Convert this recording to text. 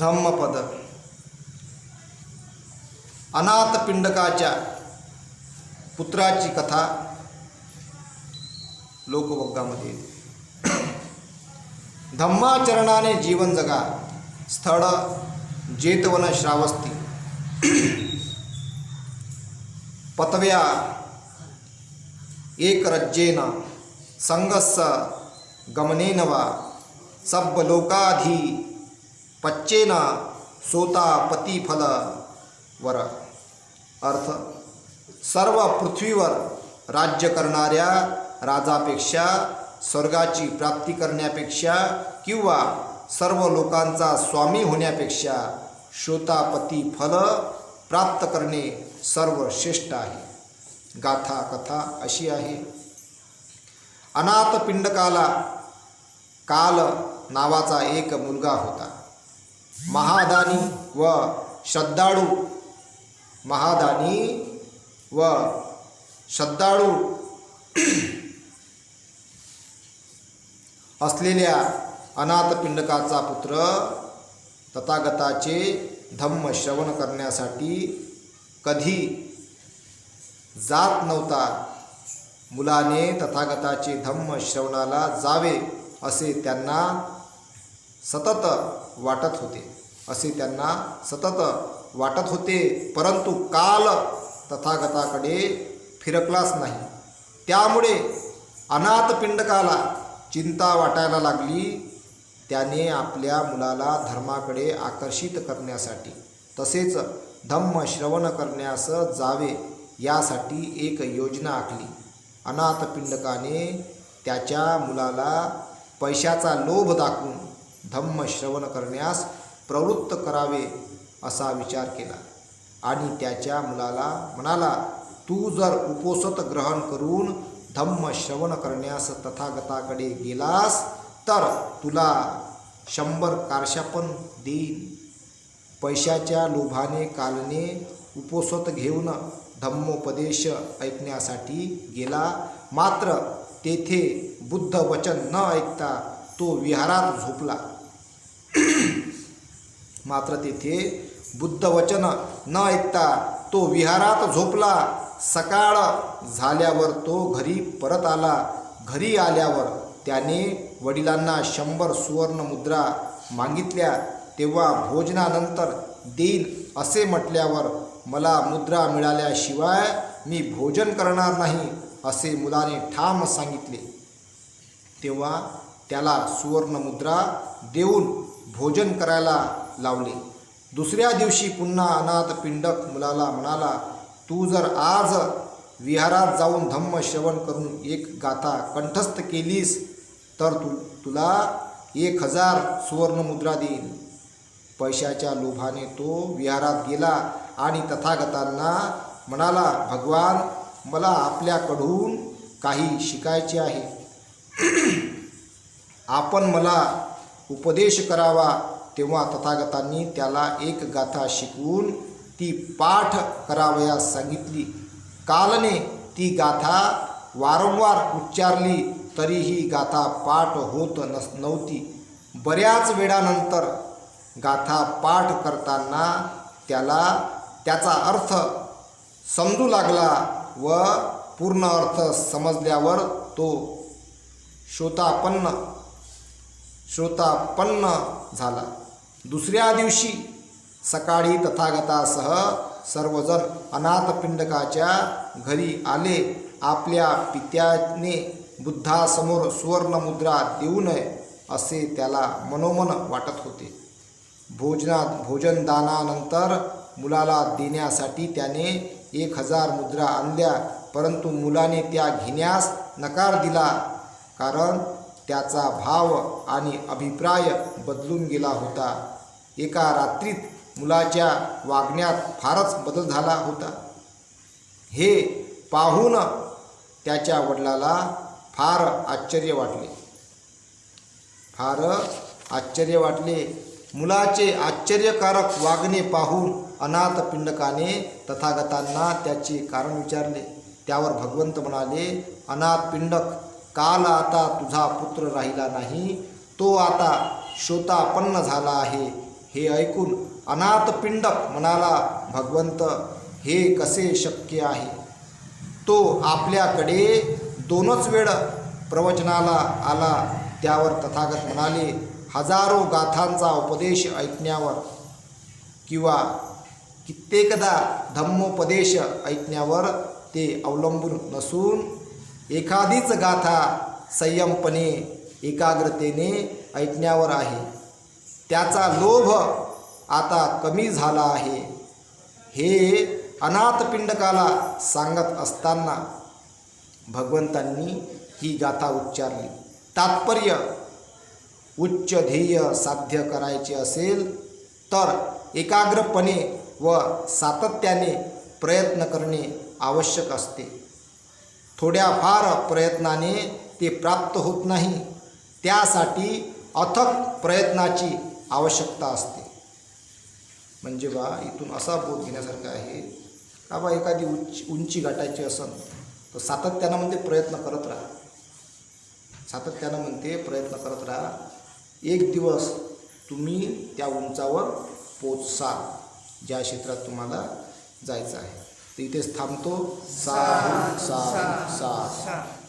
धम्मपद. अनाथपिंडकाच्या पुत्राची कथा लोकवग्गामध्ये धम्माचरणाने जीवन जगा स्थळ जेतवन श्रावस्ती. पतव्या एकरज्जेन संगस्स गमनेन वा सब्बलोकाधी पच्चेन सोता पतिफल वर. अर्थ सर्व पृथ्वीवर राज्य करणाऱ्या राजापेक्षा स्वर्गाची प्राप्ती करण्यापेक्षा किंवा सर्व लोकांचा स्वामी होण्यापेक्षा श्रोतापती फल प्राप्त करणे सर्वश्रेष्ठ आहे. गाथा कथा अशी आहे. अनाथ पिंडकाला काल नावाचा एक मुलगा होता. महादानी व श्रद्धाळू. महादानी व श्रद्धाळू असलेल्या अनाथ पिंडकाचा पुत्र तथागताचे धम्म श्रवण करण्यासाठी कधी जात नव्हता. मुलाने तथागताचे धम्म श्रवणाला जावे असे त्यांना सतत वाटत होते. असे त्यांना सतत वाटत होते परंतु काल तथागताकडे फिरकलाच नाही. त्यामुळे अनाथ पिंडकाला चिंता वाटायला लागली. त्याने आपल्या मुलाला धर्माकडे आकर्षित करण्यासाठी तसेच धम्म श्रवण करण्यास जावे यासाठी एक योजना आखली. अनाथ पिंडकाने त्याच्या मुलाला पैशाचा लोभ दाखवून धम्म श्रवण करण्यास प्रवृत्त करावे असा विचार केला. आणि त्याच्या मुलाला म्हणाला तू जर उपोसत ग्रहण करून धम्म श्रवण करण्यास तथागताकडे गेलास तर तुला शंभर कारशापण देईन. पैशाच्या लोभाने कालने उपोसत घेऊन धम्मोपदेश ऐकण्यासाठी गेला. मात्र तेथे बुद्ध वचन न ऐकता तो विहारात झोपला. मात्र तेथे बुद्ध वचन न ऐकता तो विहारात झोपला. सकाळ झाल्यावर तो घरी परत आला. घरी आल्यावर त्याने वडिलांना शंभर सुवर्ण मुद्रा मागितल्या. तेव्हा भोजनानंतर देईल असे म्हटल्यावर मला मुद्रा मिळाल्याशिवाय मी भोजन करणार नाही असे मुलाने ठाम सांगितले. तेव्हा त्याला सुवर्ण मुद्रा देऊन भोजन करायला लावले. दुसऱ्या दिवशी पुन्हा अनाथ पिंडक मुलाला म्हणाला तू जर आज विहारात जाऊन धम्म श्रवण करून एक गाथा कंठस्थ केलीस तर तु तुला एक हजार सुवर्णमुद्रा देईल पैशाच्या लोभाने तो विहारात गेला आणि तथागतांना म्हणाला भगवान मला आपल्याकडून काही शिकायचे आहे. आपण मला उपदेश करावा तेव्हा तथागतांनी त्याला एक गाथा शिकवून ती पाठ करावयास सांगितली. कालने ती गाथा वारंवार उच्चारली तरीही गाथा पाठ होत नस नव्हती. बऱ्याच वेळानंतर गाथा पाठ करताना त्याला त्याचा अर्थ समजू लागला व पूर्ण अर्थ समजल्यावर तो श्रोतापन्न श्रोतापन्न झाला. दुसऱ्या दिवशी सकाळी तथागतासह सर्वजण अनाथपिंडकाच्या घरी आले. आपल्या पित्याने बुद्धासमोर सुवर्णमुद्रा देऊ नये असे त्याला मनोमन वाटत होते. भोजनात भोजनदानानंतर मुलाला देण्यासाठी त्याने एक हजार मुद्रा आणल्या परंतु मुलाने त्या घेण्यास नकार दिला. कारण त्याचा भाव आणि अभिप्राय बदलून गेला होता. एका रात्रीत मुलाच्या वागण्यात फारच बदल झाला होता. हे पाहून त्याच्या वडिलाला फार आश्चर्य वाटले. फार आश्चर्य वाटले. मुलाचे आश्चर्यकारक वागणे पाहून अनाथ पिंडकाने तथागतांना त्याचे कारण विचारले. त्यावर भगवंत म्हणाले अनाथ पिंडक काल आता तुझा पुत्र राहिला नाही तो आता शोतापन्न झाला आहे. हे ऐकून अनाथ पिंडक म्हणाला भगवंत हे कसे शक्य आहे? तो आपल्याकडे दोनच वेळ प्रवचनाला आला. त्यावर तथागत म्हणाले हजारो गाथांचा उपदेश ऐकण्यावर किंवा कित्येकदा धम्मोपदेश ऐकण्यावर ते अवलंबून नसून एखादीच गाथा संयमपणे एकाग्रतेने ऐकण्यावर आहे. त्याचा लोभ आता कमी झाला आहे. हे अनाथ पिंडकाला सांगत असताना भगवंतांनी ही गाथा उच्चारली. तात्पर्य उच्च ध्येय साध्य करायचे असेल तर एकाग्रपणे व सातत्याने प्रयत्न करणे आवश्यक असते. थोड्याफार प्रयत्नाने ते प्राप्त होत नाही. त्यासाठी अथक प्रयत्नाची आवश्यकता असते. म्हणजे बा इथून असा बोध घेण्यासारखा आहे का बा एखादी उंची उंची गाठायची असेल तर सातत्यानं म्हणते प्रयत्न करत राहा. सातत्यानं म्हणते प्रयत्न करत राहा. एक दिवस तुम्ही त्या उंचावर पोचसाल ज्या क्षेत्रात तुम्हाला जायचं आहे. तर इथेच थांबतो. सा सा सा सा